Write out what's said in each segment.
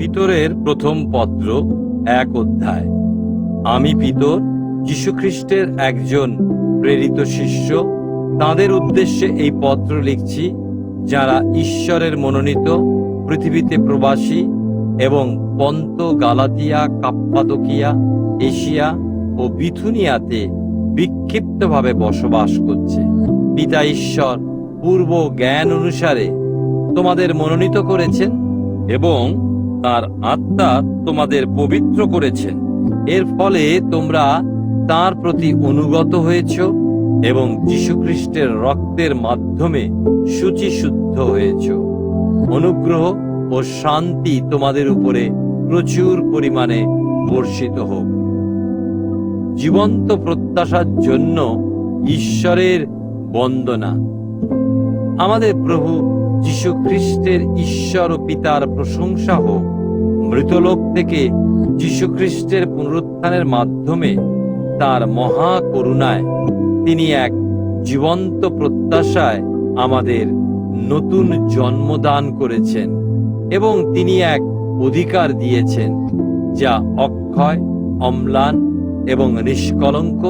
পিতরের প্রথম পত্র, এক অধ্যায়। আমি পিতর, যীশুখ্রিস্টের একজন প্রেরিত শিষ্য, তাদের উদ্দেশ্যে এই পত্র লিখছি, যারা ঈশ্বরের মনোনীত, পৃথিবীতে প্রবাসী এবং পন্ত গালাতিয়া, কাপ্পাদকিয়া, এশিয়া ও বিথুনিয়াতে বিক্ষিপ্তভাবে বসবাস করছে। পিতা ঈশ্বর পূর্ব জ্ঞান অনুসারে তোমাদের মনোনীত করেছেন এবং তার আত্মা তোমাদের পবিত্র করেছেন। এর ফলে তোমরা তার প্রতি অনুগত হয়েছ এবং যীশুখ্রিস্টের রক্তের মাধ্যমে শুচিশুদ্ধ হয়েছ। অনুগ্রহ ও শান্তি তোমাদের উপরে প্রচুর পরিমাণে বর্ষিত হোক। জীবন্ত প্রত্যাশার জন্য ঈশ্বরের বন্দনা। আমাদের প্রভু যীশু খ্রিস্টের ঈশ্বর ও পিতার প্রশংসা হোক। মৃতলোক থেকে যীশু খ্রিস্টের পুনরুত্থানের মাধ্যমে তার মহা করুণায় তিনি এক জীবন্ত প্রত্যাশায় আমাদের নতুন জন্মদান করেছেন এবং তিনি এক অধিকার দিয়েছেন যা অক্ষয়, অম্লান এবং নিষ্কলঙ্ক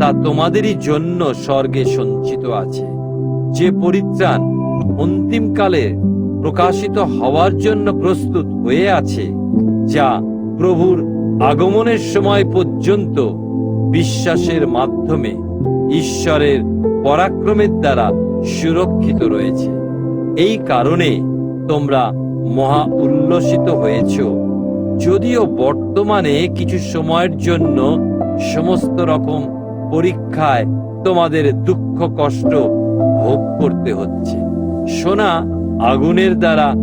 তা তোমাদেরই জন্য স্বর্গে সঞ্চিত আছে। যে পরিত্রাণ অন্তিমকালে প্রকাশিত হওয়ার জন্য প্রস্তুত হয়ে আছে, যা প্রভুর আগমনের সময় পর্যন্ত বিশ্বাসের মাধ্যমে ঈশ্বরের পরাক্রমের দ্বারা সুরক্ষিত রয়েছে। এই কারণে তোমরা মহা উল্লসিত হয়েছ। যদিও বর্তমানে কিছু সময়ের জন্য সমস্ত রকম পরীক্ষায় তোমাদের দুঃখ কষ্ট ভোগ করতে হচ্ছে। সোনা আগুনের দ্বারা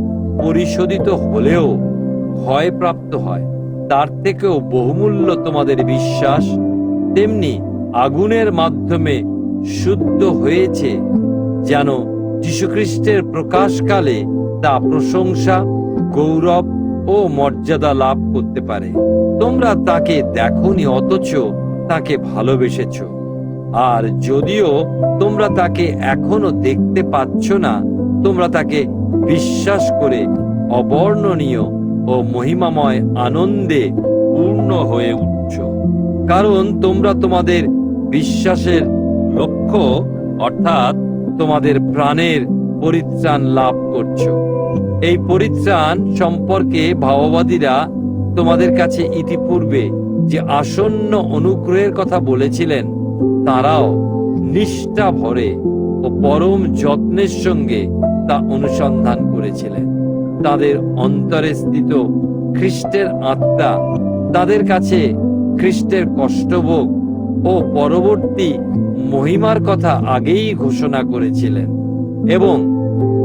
পরিশোধিত হলেও ভয়প্রাপ্ত হয়। তার থেকেও বহুমূল্য তোমাদের বিশ্বাস। তেমনি আগুনের মাধ্যমে শুদ্ধ হয়েছে যেন যীশুখ্রিস্টের প্রকাশকালে তা প্রশংসা, গৌরব ও মর্যাদা লাভ করতে পারে। তোমরা তাকে দেখনি, অথচ তাকে ভালোবেসেছ। আর যদিও তোমরা তাকে এখনও দেখতে পাচ্ছ না তোমরা তাকে বিশ্বাস করে অবর্ণনীয় ও মহিমাময় আনন্দে পূর্ণ হয়ে উঠছ। কারণ তোমরা তোমাদের বিশ্বাসের লক্ষ্য, অর্থাৎ তোমাদের প্রাণের পরিত্রাণ লাভ করছ। এই পরিত্রাণ সম্পর্কে ভাওবাদীরা তোমাদের কাছে ইতিপূর্বে যে আসন্ন অনুগ্রহের কথা বলেছিলেন, তারাও নিষ্ঠা ভরে ও পরম যত্নের সঙ্গে তা অনুসন্ধান করেছিলেন। তাদের অন্তরে স্থিত খ্রিস্টের আত্মা, তাদের কাছে খ্রিস্টের কষ্টভোগ ও পরবর্তী মহিমার কথা আগেই ঘোষণা করেছিলেন এবং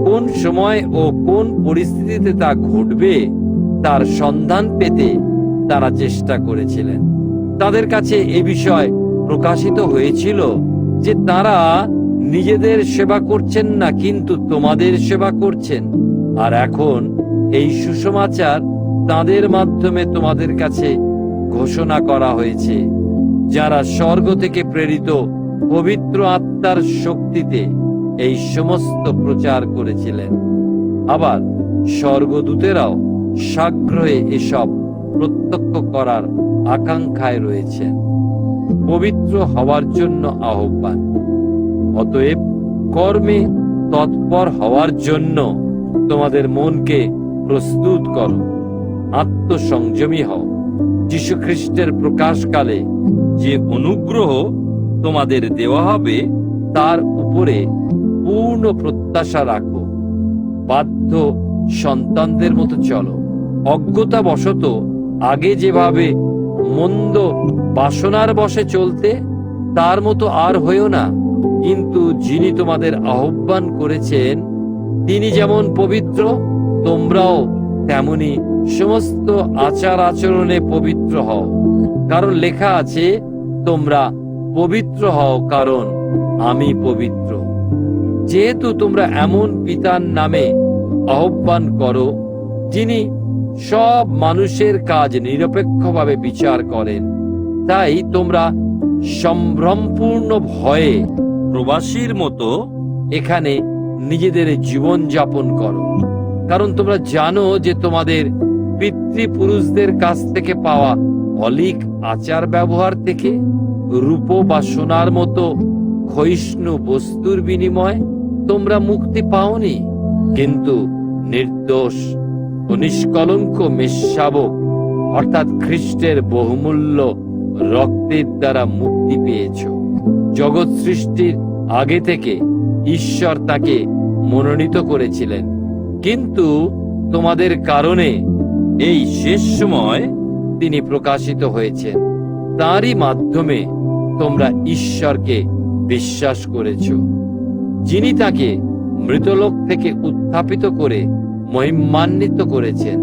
কোন সময় ও কোন পরিস্থিতিতে তা ঘটবে, তার সন্ধান পেতে তারা চেষ্টা করেছিলেন। তাদের কাছে এ বিষয় প্রকাশিত হয়েছিল যে তারা নিজেদের সেবা করছেন না, কিন্তু তোমাদের সেবা করছেন। আর এখন এই সুসমাচার তাদের মাধ্যমে তোমাদের কাছে ঘোষণা করা হয়েছে, যারা স্বর্গ থেকে প্রেরিত পবিত্র আত্মার শক্তিতে এই সমস্ত প্রচার করেছিলেন। আবার স্বর্গদূতেরাও সাগ্রহে এসব প্রত্যক্ষ করার আকাঙ্ক্ষায় রয়েছেন। পবিত্র হওয়ার জন্য আহ্বান। অতএব কর্মে তৎপর হওয়ার জন্য তোমাদের মনকে প্রস্তুত করো, আত্মসংযমী হও। যীশুখ্রিস্টের প্রকাশকালে যে অনুগ্রহ তোমাদের দেওয়া হবে, তার উপরে পূর্ণ প্রত্যাশা রাখো। বাধ্য সন্তানদের মতো চলো। অজ্ঞতা বশত আগে যেভাবে মন্দ বাসনার বসে চলতে, তার মতো আর হয়েও না। কিন্তু যিনি তোমাদের আহ্বান করেছেন, তিনি যেমন পবিত্র, তোমরাও তেমনি সমস্ত আচার আচরণে পবিত্র হও। কারণ লেখা আছে, তোমরা পবিত্র হও কারণ আমি পবিত্র। যেহেতু তোমরা এমন পিতার নামে আহ্বান করো, যিনি সব মানুষের কাজ নিরপেক্ষভাবে বিচার করেন, তাই তোমরা সম্ভ্রমপূর্ণ ভয়ে প্রবাসীর মতো এখানে নিজেদের জীবন যাপন করো। কারণ তোমরা জানো যে তোমাদের পিতৃপুরুষদের কাছ থেকে পাওয়া অলিক আচার ব্যবহার থেকে রূপ বা সোনার মতো ক্ষয়িষ্ণু বস্তুর বিনিময়ে তোমরা মুক্তি পাওনি। কিন্তু নির্দোষ ও নিষ্কলঙ্ক মেষশাবক অর্থাৎ খ্রিস্টের বহুমূল্য রক্তের দ্বারা মুক্তি পেয়েছ। জগৎ সৃষ্টির আগে থেকে ঈশ্বর তাকে মনোনীত করেছিলেন। কিন্তু তোমাদের কারণে এই শেষ সময় তিনি প্রকাশিত হয়েছেন। তারই মাধ্যমে তোমরা ঈশ্বরকে বিশ্বাস করেছ। যিনি তাকে মৃতলোক থেকে উত্থাপিত করে মহিমান্বিত করেছেন।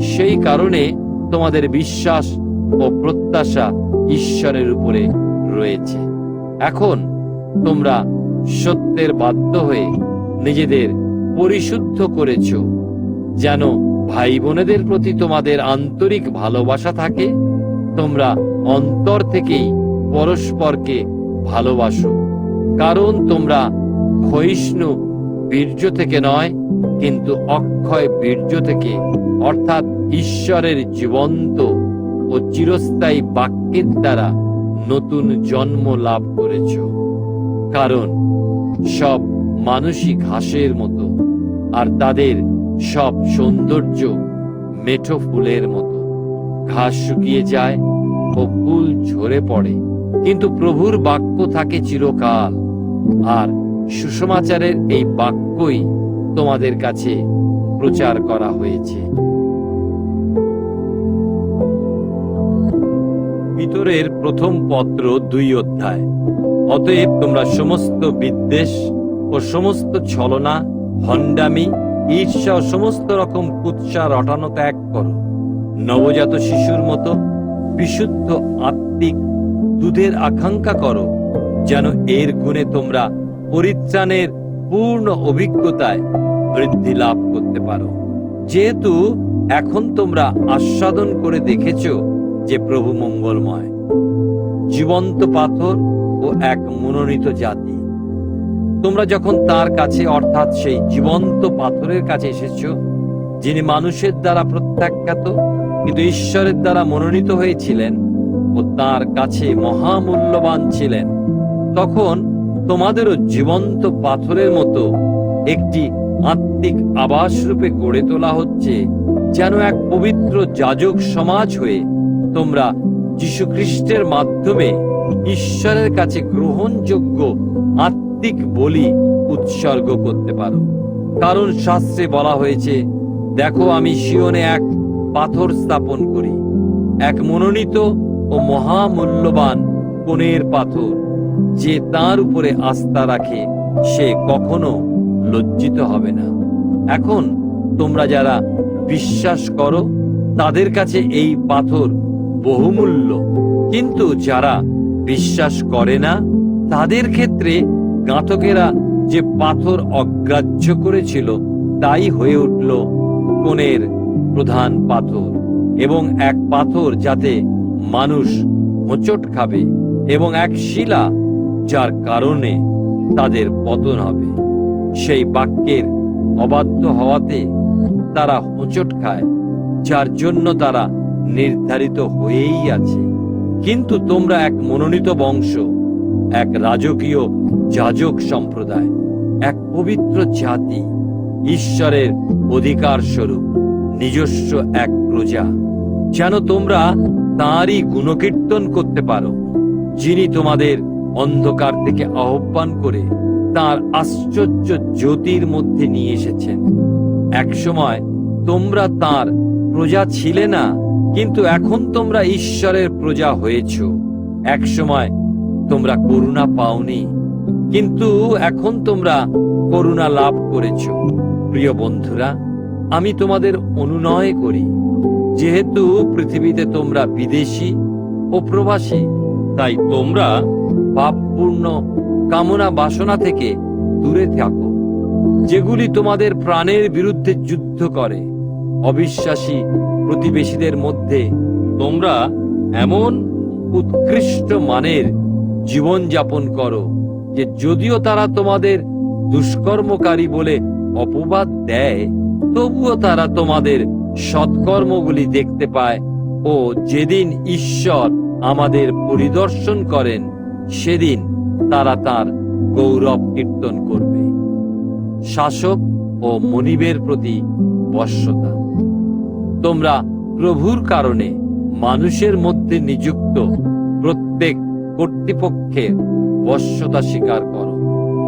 সেই কারণে তোমাদের বিশ্বাস ও প্রত্যাশা ঈশ্বরের উপরে রয়েছে। এখন তোমরা সত্যের বাধ্য হয়ে নিজেদের পরিশুদ্ধ করেছ, যেন ভাই বোনেদের প্রতি তোমাদের আন্তরিক ভালোবাসা থাকে, তোমরা অন্তর থেকেই পরস্পরকে ভালোবাসো। কারণ তোমরা ক্ষয়িষ্ণু বীর্য থেকে নয়, কিন্তু অক্ষয় বীর্য থেকে, অর্থাৎ ঈশ্বরের জীবন্ত ও চিরস্থায়ী বাক্যের দ্বারা নতুন জন্ম লাভ করেছ। কারণ সব মানুষই ঘাসের মতো আর তাদের সব সৌন্দর্য মেঠো ফুলের মতো। ঘাস শুকিয়ে যায় ও ফুল ঝরে পড়ে। কিন্তু প্রভুর বাক্য থাকে চিরকাল। আর সুষমাচারের এই বাক্যই তোমাদের কাছে প্রচার করা হয়েছে। পিতরের প্রথম পত্র দুই অধ্যায়। অতএব তোমরা সমস্ত বিদ্বেষ ও সমস্ত ছলনা, ভণ্ডামি, ঈর্ষা ও সমস্ত রকম কুৎসা রটানো ত্যাগ করো। নবজাত শিশুর মতো বিশুদ্ধ, আত্মিক দুধের আকাঙ্ক্ষা করো, যেন এর গুণে তোমরা পরিত্রাণের পূর্ণ অভিজ্ঞতায় বৃদ্ধি লাভ করতে পারো। যেহেতু এখন তোমরা আস্বাদন করে দেখেছ যে প্রভু মঙ্গলময়, জীবন্ত পাথর ও এক মনোনীত জাতি। তোমরা যখন তার কাছে, অর্থাৎ সেই জীবন্ত পাথরের কাছে এসেছ, যিনি মানুষের দ্বারা প্রত্যাখ্যাত, কিন্তু ঈশ্বরের দ্বারা মনোনীত হয়েছিলেন ও তার কাছে মহামূল্যবান ছিলেন, তখন তোমাদেরও জীবন্ত পাথরের মতো একটি আত্মিক আবাস রূপে গড়ে তোলা হচ্ছে, যেন এক পবিত্র যাজক সমাজ হয়ে তোমরা যীশুখ্রিস্টের মাধ্যমে ঈশ্বরের কাছে গ্রহণযোগ্য আত্মিক বলি উৎসর্গ করতে পারো। কারণ শাস্ত্রে বলা হয়েছে, দেখো, আমি শিওনে এক পাথর স্থাপন করি, এক মনোনীত ও মহামূল্যবান কোণের পাথর, যে তার উপরে আস্থা রাখে, সে কখনো লজ্জিত হবে না। এখন তোমরা যারা বিশ্বাস করো, তাদের কাছে এই পাথর বহুমূল্য। কিন্তু যারা বিশ্বাস করে না, তাদের ক্ষেত্রে গাঁথকেরা যে পাথর অগ্রাহ্য করেছিল, তাই হয়ে উঠল কোণের প্রধান পাথর এবং এক পাথর যাতে মানুষ হোঁচট খাবে এবং এক শিলা যার কারণে তাদের পতন হবে। সেই বাক্যের অবাধ্য হওয়াতে তারা হোঁচট খায়, যার জন্য তারা নির্ধারিত হয়েই আছে। কিন্তু তোমরা এক মনোনীত বংশ, এক রাজকীয় যাজক সম্প্রদায়, এক পবিত্র জাতি, ঈশ্বরের অধিকার স্বরূপ নিজস্ব এক প্রজা। যেন তোমরা তাঁরই গুণকীর্তন করতে পারো, যিনি তোমাদের অন্ধকার থেকে আহ্বান করে তার আশ্চর্য জ্যোতির মধ্যে নিয়ে এসেছেন। একসময় তোমরা তার প্রজা ছিলে না কিন্তু এখন তোমরা ঈশ্বরের প্রজা হয়েছ। একসময় তোমরা করুণা পাওনি, কিন্তু এখন তোমরা করুণা লাভ করেছ। প্রিয় বন্ধুরা, আমি তোমাদের অনুনয় করি। যেহেতু পৃথিবীতে তোমরা বিদেশি ও প্রবাসী, তাই তোমরা পাপপূর্ণ কামনা বাসনা থেকে দূরে থাকো। যেগুলি তোমাদের প্রাণের বিরুদ্ধে যুদ্ধ করে, অবিশ্বাসী প্রতিবেশীদের মধ্যে তোমরা এমন উৎকৃষ্ট মানের জীবন যাপন করো যে যদিও তারা তোমাদের দুষ্কর্মকারী বলে অপবাদ দেয়, তবুও তারা তোমাদের সৎকর্মগুলি দেখতে পায় ও যেদিন ঈশ্বর আমাদের পরিদর্শন করেন, সেদিন তারা তার গৌরব কীর্তন করবে। শাসক ও মনিবের প্রতি বশ্যতা। তোমরা প্রভুর কারণে মানুষের মধ্যে নিযুক্ত প্রত্যেক কর্তৃপক্ষের বশ্যতা স্বীকার করো।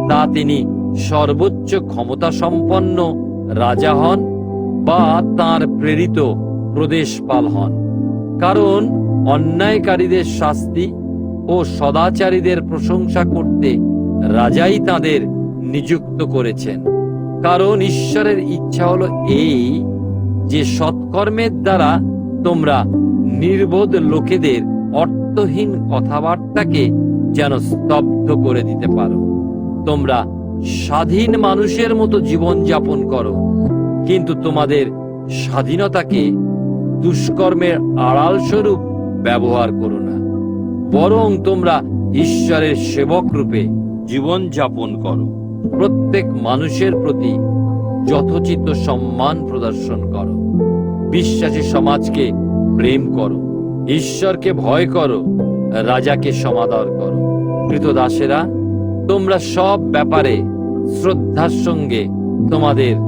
তা তিনি সর্বোচ্চ ক্ষমতা সম্পন্ন রাজা হন বা তার প্রেরিত প্রদেশপাল হন। কারণ অন্যায়কারীদের শাস্তি ও সদাচারীদের প্রশংসা করতে রাজাই তাদের নিযুক্ত করেছেন। কারণ ঈশ্বরের ইচ্ছা হলো এই যে সৎকর্মের দ্বারা তোমরা নির্বোধ লোকেদের অর্থহীন কথাবার্তাকে যেন স্তব্ধ করে দিতে পারো। তোমরা স্বাধীন মানুষের মতো জীবন যাপন করো, কিন্তু তোমাদের স্বাধীনতাকে দুষ্কর্মের আড়াল স্বরূপ ব্যবহার করো না। বরং তোমরা ঈশ্বরের সেবক রূপে জীবন যাপন করো। প্রত্যেক মানুষের প্রতি যথোচিত সম্মান প্রদর্শন করো। বিশ্বাসী সমাজকে প্রেম করো। ঈশ্বরকে ভয় করো। রাজাকে সমাদর করো। কৃতদাসেরা, তোমরা সব ব্যাপারে শ্রদ্ধার সঙ্গে তোমাদের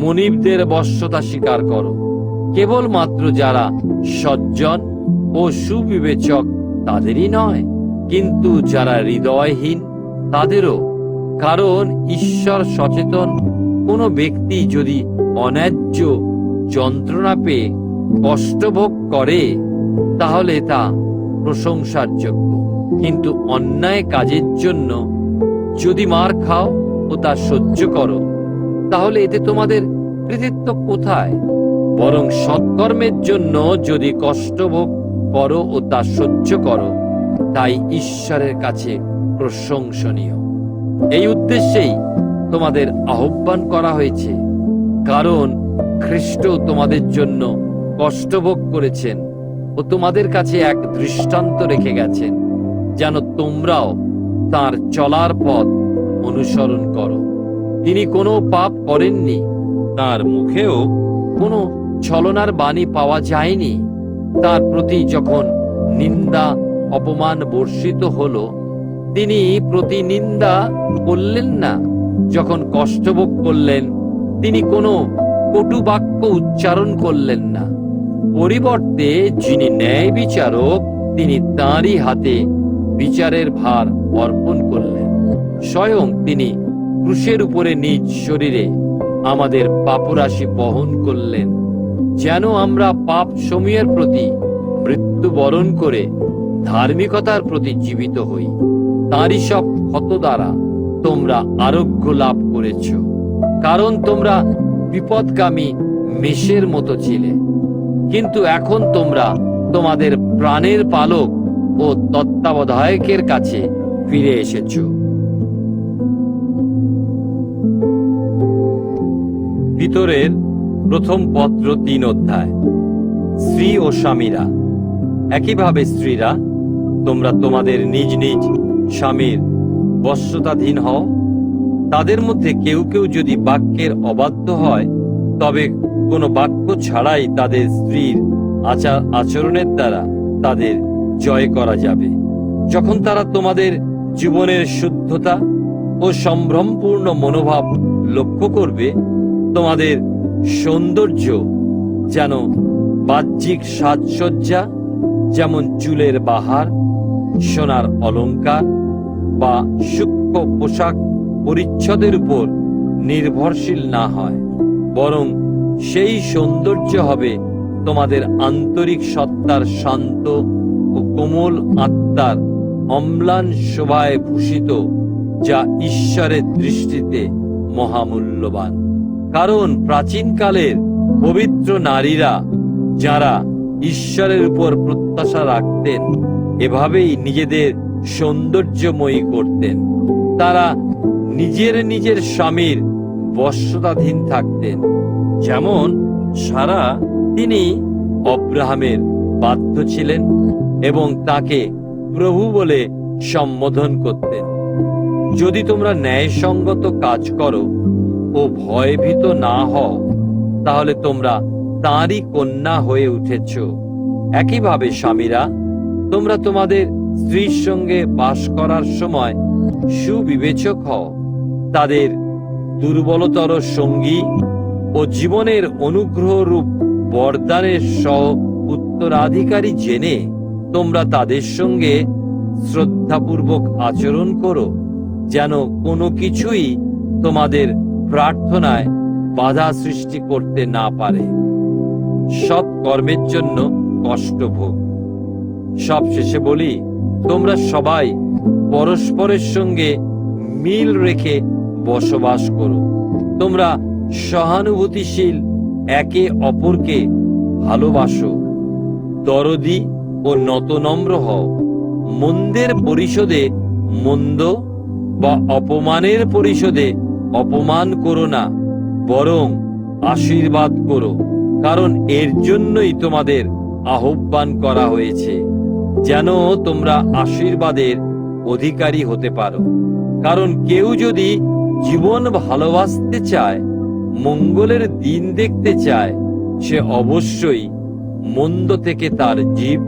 মনিবদের বশ্যতা স্বীকার করো। কেবলমাত্র যারা সজ্জন ও সুবিবেচক তাদেরই নয়, কিন্তু যারা হৃদয়হীন তাদেরও। কারণ ঈশ্বর সচেতন কোনো ব্যক্তি যদি অন্যায্য যন্ত্রণা পেয়ে কষ্টভোগ করে, তাহলে তা প্রশংসার যোগ্য কিন্তু অন্যায় কাজের জন্য যদি মার খাও ও তা সহ্য করো, তাহলে এতে তোমাদের কৃতিত্ব কোথায়? বরং সৎকর্মের জন্য যদি কষ্টভোগ করো ও তা সহ্য করো, তাই ঈশ্বরের কাছে প্রশংসনীয়। এই উদ্দেশ্যেই তোমাদের আহ্বান করা হয়েছে, কারণ খ্রিস্ট তোমাদের জন্য কষ্টভোগ করেছেন ও তোমাদের কাছে এক দৃষ্টান্ত রেখে গেছেন, যেন তোমরাও তার চলার পথ অনুসরণ করো। তিনি কোনো পাপ করেননি, তার মুখেও কোনো ছলনার বাণী পাওয়া যায়নি। তার প্রতি যখন নিন্দা, অপমান বর্ষিত হলো, তিনি প্রতিনিন্দা করলেন না। যখন কষ্টভোগ করলেন, তিনি কোনো কটু বাক্য উচ্চারণ করলেন না। পরিবর্তে যিনি ন্যায় বিচারক, তিনি তাঁরই হাতে বিচারের ভার অর্পণ করলেন। স্বয়ং তিনি ক্রুশের উপরে নিজ শরীরে আমাদের পাপরাশি বহন করলেন, যেন আমরা পাপ সময়ের প্রতি মৃত্যু বরণ করে ধার্মিকতার প্রতি জীবিত হই। তাঁরই সব ক্ষত দ্বারা তোমরা আরোগ্য লাভ করেছ। কারণ তোমরা বিপদগামী মেষের মতো ছিলে। কিন্তু এখন তোমরা তোমাদের প্রাণের পালক ও তত্ত্বাবধায়কের কাছে ফিরে এসেছ। ভিতরের প্রথম পত্র তিন অধ্যায়। স্ত্রী ও স্বামীরা। একইভাবে স্ত্রীরা, তোমরা তোমাদের নিজ নিজ স্বামীর বশ্যতাধীন হও। তাদের মধ্যে কেউ কেউ যদি বাক্যের অবাধ্য হয়, তবে কোনো বাক্য ছাড়াই তাদের স্ত্রীর আচার আচরণের দ্বারা তাদের জয় করা যাবে। যখন তারা তোমাদের জীবনের শুদ্ধতা ও সম্ভ্রমপূর্ণ মনোভাব লক্ষ্য করবে, তোমাদের সৌন্দর্য যেন বাহ্যিক সাজসজ্জা, যেমন চুলের বাহার, সোনার অলংকার বা সূক্ষ্ম পোশাক পরিচ্ছদের উপর নির্ভরশীল না হয়, বরং সেই সৌন্দর্য হবে তোমাদের আন্তরিক সত্তার শান্ত ও কোমল আত্মার অম্লান শোভায় ভূষিত, যা ঈশ্বরের দৃষ্টিতে মহামূল্যবান। কারণ প্রাচীনকালের পবিত্র নারীরা, যারা ঈশ্বরের উপর প্রত্যাশা রাখতেন, এভাবেই নিজেদের সৌন্দর্যময়ী করতেন। তারা নিজের নিজের স্বামীর বশ্যতাধীন থাকতেন। যেমন সারা তিনি অব্রাহামের বাধ্য ছিলেন এবং তাকে প্রভু বলে সম্বোধন করতেন। যদি তোমরা ন্যায়সঙ্গত কাজ করো ও ভয়ভীত না হও, তাহলে তোমরা তাঁরই কন্যা হয়ে উঠেছ। একইভাবে স্বামীরা, তোমরা তোমাদের স্ত্রীর সঙ্গে বাস করার সময় সুবিবেচক হও। তাদের দুর্বলতর সঙ্গী ও জীবনের অনুগ্রহ রূপ বরদানের সহ উত্তরাধিকারী জেনে তোমরা তাদের সঙ্গে শ্রদ্ধাপূর্বক আচরণ করো, যেন কোনো কিছুই তোমাদের প্রার্থনায় বাধা সৃষ্টি করতে না পারে। সব কর্মের জন্য কষ্ট ভোগ। সব শেষে বলি তোমরা সবাই পরস্পরের সঙ্গে মিল রেখে বসবাস করো। তোমরা সহানুভূতিশীল একে অপরকে ভালোবাসো। দরদি ও নতনম্র হও। মন্দের পরিশোধে মন্দ বা অপমানের পরিশোধে অপমান করো না, বরং আশীর্বাদ করো, কারণ এর জন্যই তোমাদের আহ্বান করা হয়েছে। যেন তোমরা আশীর্বাদের অধিকারী হতে পারো। কারণ কেউ যদি জীবন ভালোবাসতে চায়, মঙ্গলের দিন দেখতে চায়, সে অবশ্যই মন্দ থেকে তার জীব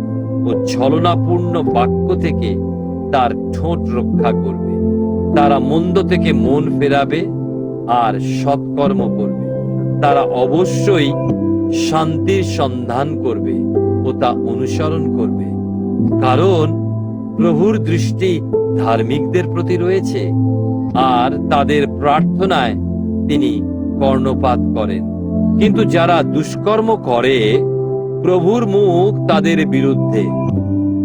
ও ছলনাপূর্ণ বাক্য থেকে তার ঠোঁট রক্ষা করবে। তারা মন্দ থেকে মন ফেরাবে আর সৎকর্ম করবে। তারা অবশ্যই শান্তির সন্ধান করবে ও তা অনুসরণ করবে। কারণ প্রভুর দৃষ্টি ধার্মিকদের প্রতি রয়েছে, আর তাদের প্রার্থনায় তিনি কর্ণপাত করেন। কিন্তু যারা দুষ্কর্ম করে, প্রভুর মুখ তাদের বিরুদ্ধে।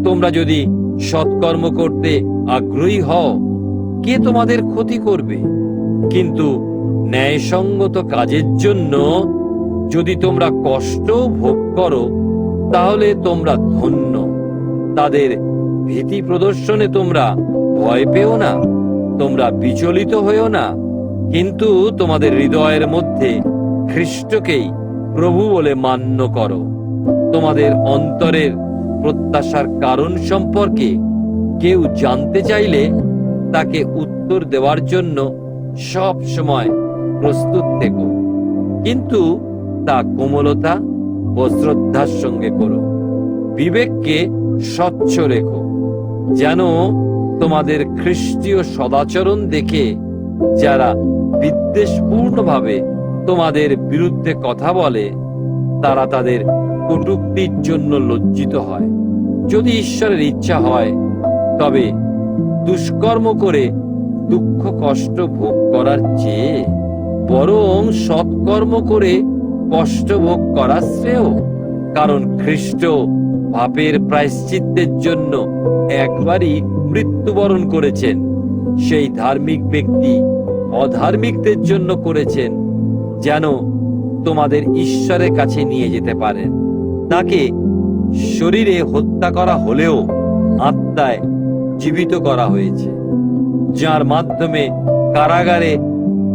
তোমরা যদি সৎকর্ম করতে আগ্রহী হও, কে তোমাদের ক্ষতি করবে? কিন্তু ন্যায়সঙ্গত কাজের জন্য যদি তোমরা কষ্ট ভোগ করো, তাহলে তোমরা ধন্য। তাদের ভীতি প্রদর্শনে তোমরা ভয় পেও না, তোমরা বিচলিত হয়েও না। কিন্তু তোমাদের হৃদয়ের মধ্যে খ্রিস্টকেই প্রভু বলে মান্য করো। তোমাদের অন্তরের প্রত্যাশার কারণ সম্পর্কে কেউ জানতে চাইলে তাকে উত্তর দেওয়ার জন্য সব সময় প্রস্তুত থেকো। কিন্তু তা কোমলতা ও শ্রদ্ধার সঙ্গে করো। বিবেককে স্বচ্ছ রেখো, যেন তোমাদের খ্রিস্টীয় সদাচরণ দেখে যারা বিদ্বেষপূর্ণভাবে তোমাদের বিরুদ্ধে কথা বলে, তারা তাদের কটুক্তির জন্য লজ্জিত হয়। যদি ঈশ্বরের ইচ্ছা হয়, তবে দুষ্কর্ম করে দুঃখ কষ্ট ভোগ করার চেয়ে বরং সৎকর্ম করে কষ্ট ভোগ করা শ্রেয়, কারণ খ্রিস্ট পাপের প্রায়শ্চিত্তের জন্য একবারই মৃত্যুবরণ করেছেন। সেই ধার্মিক ব্যক্তি অধার্মিকদের জন্য করেছেন, যেন তোমাদের ঈশ্বরের কাছে নিয়ে যেতে পারেন। তাকে শরীরে হত্যা করা হলেও আত্মায় জীবিত করা হয়েছে, যার মাধ্যমে কারাগারে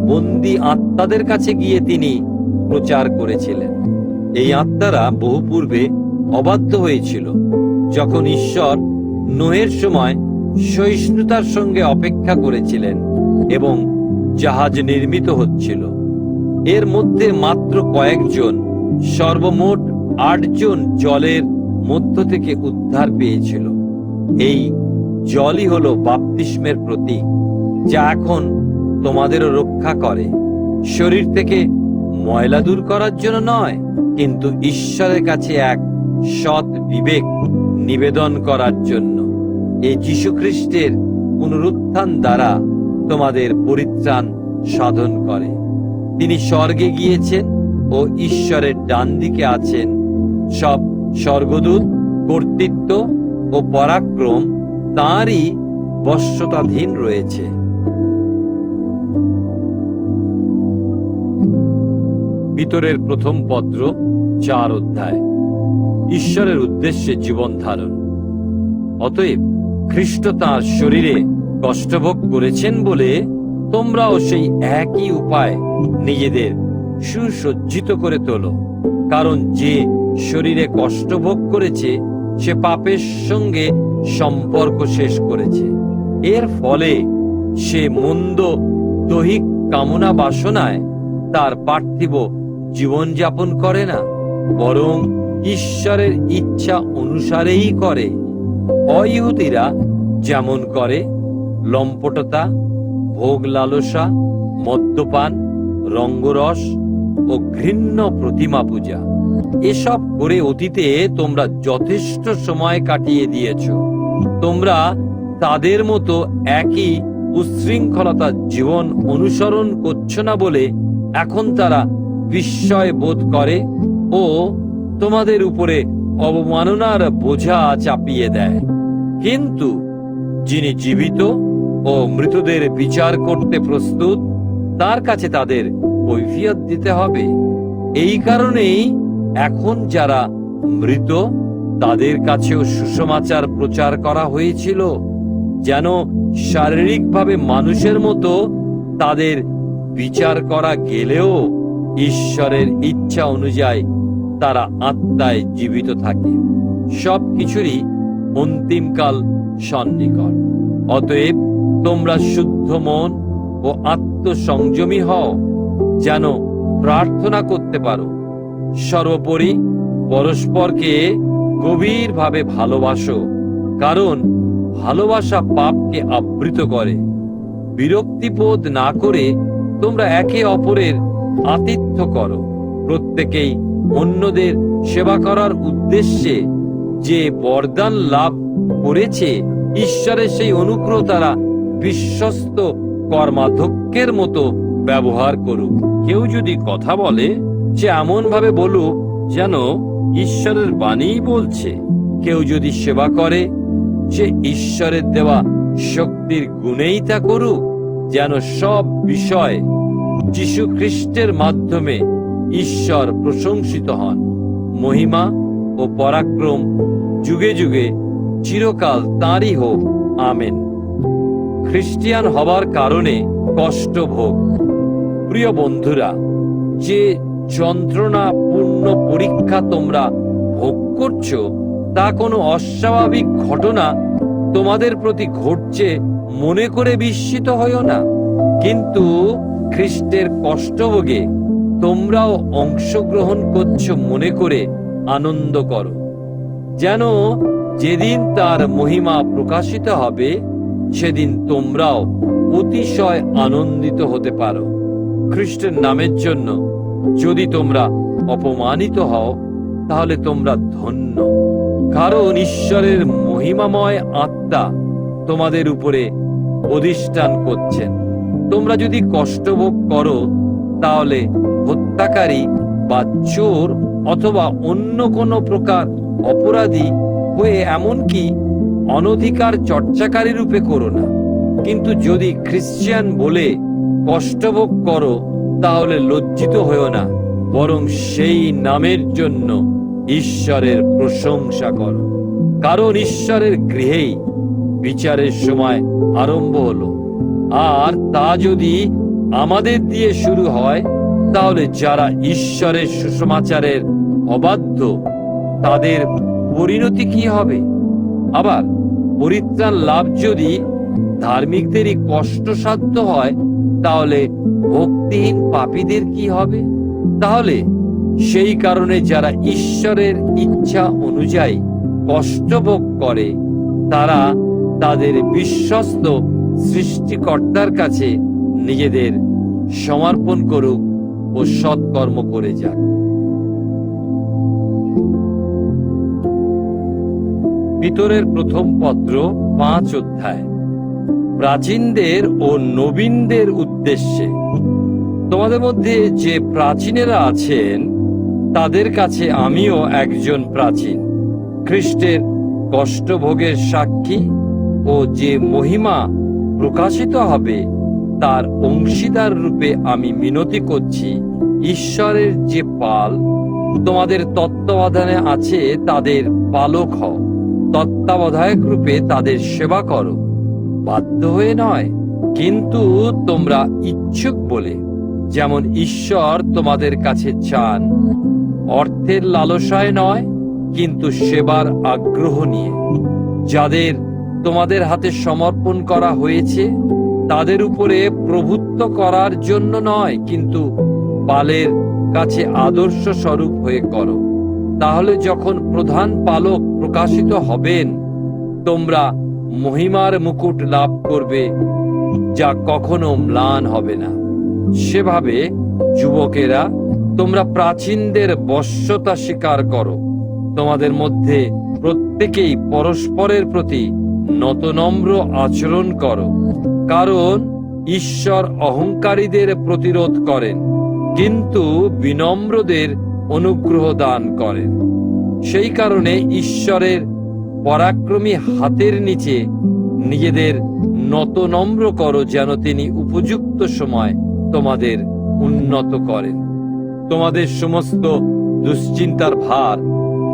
বন্দি আত্মাদের কাছে গিয়ে তিনি প্রচার করেছিলেন। এই আত্মারা বহু পূর্বে অবাধ্য হয়েছিল যখন ঈশ্বর নোহের সময় সহিষ্ণুতার সঙ্গে অপেক্ষা করেছিলেন এবং জাহাজ নির্মিত হচ্ছিল। এর মধ্যে মাত্র কয়েকজন, সর্বমোট আটজন জলের মধ্য থেকে উদ্ধার পেয়েছিল। এই জলই হলো বাপতিস্মের প্রতীক, যা এখন তোমাদেরও রক্ষা করে। শরীর থেকে ময়লা দূর করার জন্য নয়, কিন্তু ঈশ্বরের কাছে এক সৎ বিবেক নিবেদন করার জন্য। এই খ্রিস্টের পুনরুত্থান দ্বারা তোমাদের পরিত্রাণ সাধন করে। তিনি স্বর্গে গিয়েছেন ও ঈশ্বরের ডান দিকে আছেন। সব স্বর্গদূত, কর্তৃত্ব ও পরাক্রম তাঁরই বশ্যতাধীন রয়েছে। ভিতরের প্রথম পত্র চার অধ্যায়। ঈশ্বরের উদ্দেশ্যে জীবন ধারণ। অতএব খ্রিস্ট তাঁর শরীরে কষ্টভোগ করেছেন বলে তোমরাও সেই একই উপায় নিজেদের সুসজ্জিত করে তোলো। কারণ যে শরীরে কষ্ট ভোগ করেছে, সে পাপের সঙ্গে সম্পর্ক শেষ করেছে। এর ফলে সে মন্দ, দৈহিক কামনা বাসনায় তার পার্থিব জীবনযাপন করে না, বরং ঈশ্বরের ইচ্ছা অনুসারেই করে। অইহুদিরা যেমন করে, লম্পটতা, ভোগ লালসা, মদ্যপান, রঙ্গরস ও ঘৃণ্য প্রতিমা পূজা। এসব করে অতীতে তোমরা যথেষ্ট সময় কাটিয়ে দিয়েছ। তোমরা তাদের মতো একই উচ্ছৃঙ্খলতা জীবন অনুসরণ করছ না বলে এখন তারা বিস্ময় বোধ করে ও তোমাদের উপরে অবমাননার বোঝা চাপিয়ে দেয়। কিন্তু যিনি জীবিত ও মৃতদের বিচার করতে প্রস্তুত, তার কাছে তাদের কৈফিয়ত দিতে হবে। এই কারণেই এখন যারা মৃত, তাদের কাছেও সুসমাচার প্রচার করা হয়েছিল, যেন শারীরিকভাবে মানুষের মতো তাদের বিচার করা গেলেও ঈশ্বরের ইচ্ছা অনুযায়ী তারা আত্মায় জীবিত থাকে। সব কিছুরই অন্তিমকাল সন্নিকট। অতএব তোমরা শুদ্ধ মন ও আত্মসংযমী হও, যেন প্রার্থনা করতে পারো। সর্বোপরি পরস্পরকে গভীরভাবে ভালোবাসো, কারণ ভালোবাসা পাপকে আবৃত করে। বিরক্তিবোধ না করে তোমরা একে অপরের আতিথ্য করো। প্রত্যেকেই অন্যদের সেবা করার উদ্দেশ্যে যে বরদান লাভ করেছে, ঈশ্বরের সেই অনুগ্রহ তারা বিশ্বস্ত কর্মাধ্যক্ষের মতো ব্যবহার করুক। কেউ যদি কথা বলে, সে এমন ভাবে বলুক যেন ঈশ্বরের বাণীই বলছে। কেউ যদি সেবা করে, সে ঈশ্বরের দেওয়া শক্তির গুণেই তা করুক, যেন সব বিষয় যীশু খ্রিস্টের মাধ্যমে ঈশ্বর প্রশংসিত হন। মহিমা ও পরাক্রম যুগে যুগে চিরকাল তাঁরই হোক। আমেন। খ্রিস্টিয়ান হবার কারণে কষ্ট ভোগ। প্রিয় বন্ধুরা, যে যন্ত্রণাপূর্ণ পরীক্ষা তোমরা ভোগ করছ, তা কোনো অস্বাভাবিক ঘটনা তোমাদের প্রতি ঘটছে মনে করে বিস্মিত হইও না। কিন্তু খ্রিস্টের কষ্টভোগে তোমরাও অংশগ্রহণ করছ মনে করে আনন্দ করো। যেন যেদিন তার মহিমা প্রকাশিত হবে, সেদিন তোমরাও অতিশয় আনন্দিত হতে পারো। খ্রিস্টের নামের জন্য যদি তোমরা অপমানিত হও, তাহলে তোমরা ধন্য। কারণ ঈশ্বরের মহিমাময় আত্মা তোমাদের উপরে অধিষ্ঠান করছেন। তোমরা যদি কষ্ট ভোগ করো, তাহলে হত্যাকারী বা চোর অথবা অন্য কোনো প্রকার অপরাধী হয়ে এমনকি অনধিকার চর্চাকারী রূপে করো না। কিন্তু যদি খ্রিস্টিয়ান বলে, কষ্টভোগ করো, তাহলে লজ্জিত হয়েও না, বরং সেই নামের জন্য ঈশ্বরের প্রশংসা করো। কারণ ঈশ্বরের গৃহেই বিচারের সময় আরম্ভ হলো। আর তা যদি আমাদের দিয়ে শুরু হয় তাহলে যারা ঈশ্বরের সুসমাচারের অবাধ্য, তাদের পরিণতি কি হবে? আবার, পরিত্রাণ লাভ যদি ধার্মিকদেরই কষ্টসাধ্য হয়, তাহলে ভক্তিহীন পাপীদের কি হবে? তাহলে সেই কারণে যারা ঈশ্বরের ইচ্ছা অনুযায়ী কষ্টভোগ করে, তারা তাদের বিশ্বস্ত সৃষ্টিকর্তার কাছে নিজেদের সমর্পণ করুক। ও সৎকর্ম করে যাক। পিতরের প্রথম পত্র পাঁচ অধ্যায়। প্রাচীনদের ও নবীনদের উদ্দেশ্যে। তোমাদের মধ্যে যে প্রাচীনেরা আছেন, তাদের কাছে আমিও একজন প্রাচীন। খ্রিস্টের কষ্টভোগের সাক্ষী ও যে মহিমা প্রকাশিত হবে তার অংশীদার রূপে আমি মিনতি করছি। ঈশ্বরের যে পাল, তোমাদের তত্ত্বাবধানে আছে তাদের পালক হও। তত্ত্বাবধায়ক রূপে তাদের সেবা করো। বাধ্য হয়ে নয়, কিন্তু তোমরা ইচ্ছুক বলে। যেমন ঈশ্বর তোমাদের কাছে চান, অর্থের লালসায় নয়, কিন্তু সেবার আগ্রহ নিয়ে। যাদের তোমাদের হাতে সমর্পণ করা হয়েছে তাদের উপরে প্রভুত্ব করার জন্য নয়, কিন্তু পালের কাছে আদর্শ স্বরূপ হয়ে করো। তাহলে যখন প্রধান পালক প্রকাশিত হবেন, তোমরা মহিমার মুকুট লাভ করবে, যা কখনো ম্লান হবে না। সেভাবে যুবকেরা, তোমরা প্রাচীনদের বশ্যতা স্বীকার করো। তোমাদের মধ্যে প্রত্যেকেই পরস্পরের প্রতি নতনম্র আচরণ করো। কারণ ঈশ্বর অহংকারীদের প্রতিরোধ করেন, কিন্তু বিনম্রদের অনুগ্রহ দান করেন। সেই কারণে ঈশ্বরের পরাক্রমী হাতের নিচে নিজেদের নতনম্র করো যেন তিনি উপযুক্ত সময় তোমাদের উন্নত করেন। তোমাদের সমস্ত দুশ্চিন্তার ভার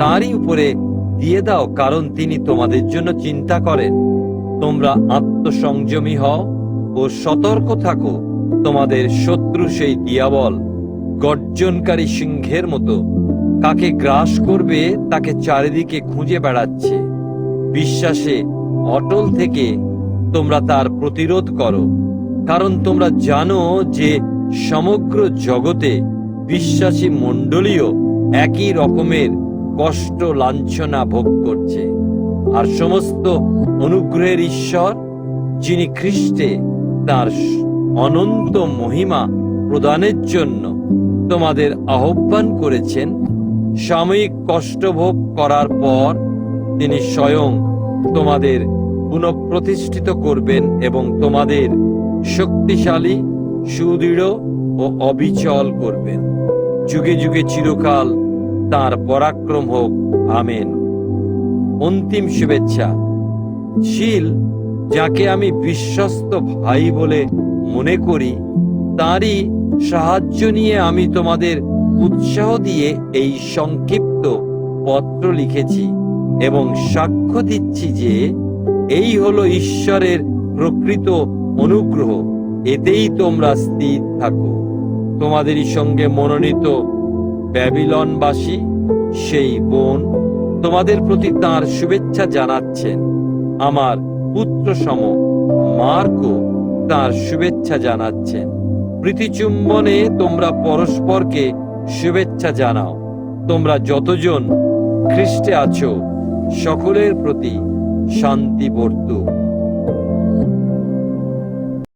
তারই উপরে দিয়ে দাও, কারণ তিনি তোমাদের জন্য চিন্তা করেন। তোমরা আত্মসংযমী হও ও সতর্ক থাকো। তোমাদের শত্রু সেই দিয়াবল, গর্জনকারী সিংহের মতো। কাকে গ্রাস করবে, তাকে চারিদিকে খুঁজে বেড়াচ্ছে। বিশ্বাসে অটল থেকে তোমরা তার প্রতিরোধ করো। কারণ তোমরা জানো যে সমগ্র জগতে বিশ্বাসী মণ্ডলীয় একই রকমের কষ্ট লাঞ্ছনা ভোগ করছে। আর সমস্ত অনুগ্রহের ঈশ্বর, যিনি খ্রিস্টে তার অনন্ত মহিমা প্রদানের জন্য তোমাদের আহ্বান করেছেন, সাময়িক কষ্ট ভোগ করার পর তিনি স্বয়ং তোমাদের পুনঃপ্রতিষ্ঠিত করবেন এবং তোমাদের শক্তিশালী, সুদৃঢ় ও অবিচল করবেন। যুগে যুগে চিরকাল তার পরাক্রম হোক। আমেন। অন্তিম শুভেচ্ছা। শিল, যাকে আমি বিশ্বস্ত ভাই বলে মনে করি, তারই সাহায্য নিয়ে আমি তোমাদের উৎসাহ দিয়ে এই সংক্ষিপ্ত পত্র লিখেছি এবং সাক্ষ্য দিচ্ছি যে এই হলো ঈশ্বরের প্রকৃত অনুগ্রহ। এতেই তোমরা স্থির থাকো। তোমাদেরই সঙ্গে মনোনীত ব্যাবিলনবাসী, সেই বোন তোমাদের প্রতি তার শুভেচ্ছা জানাচ্ছেন। আমার পুত্র সম মার্কো তার শুভেচ্ছা জানাচ্ছেন। প্রীতিচুম্বনে তোমরা পরস্পরকে শুভেচ্ছা জানাও। তোমরা যতজন খ্রিস্টে আছো, সকলের প্রতি শান্তি বর্তুক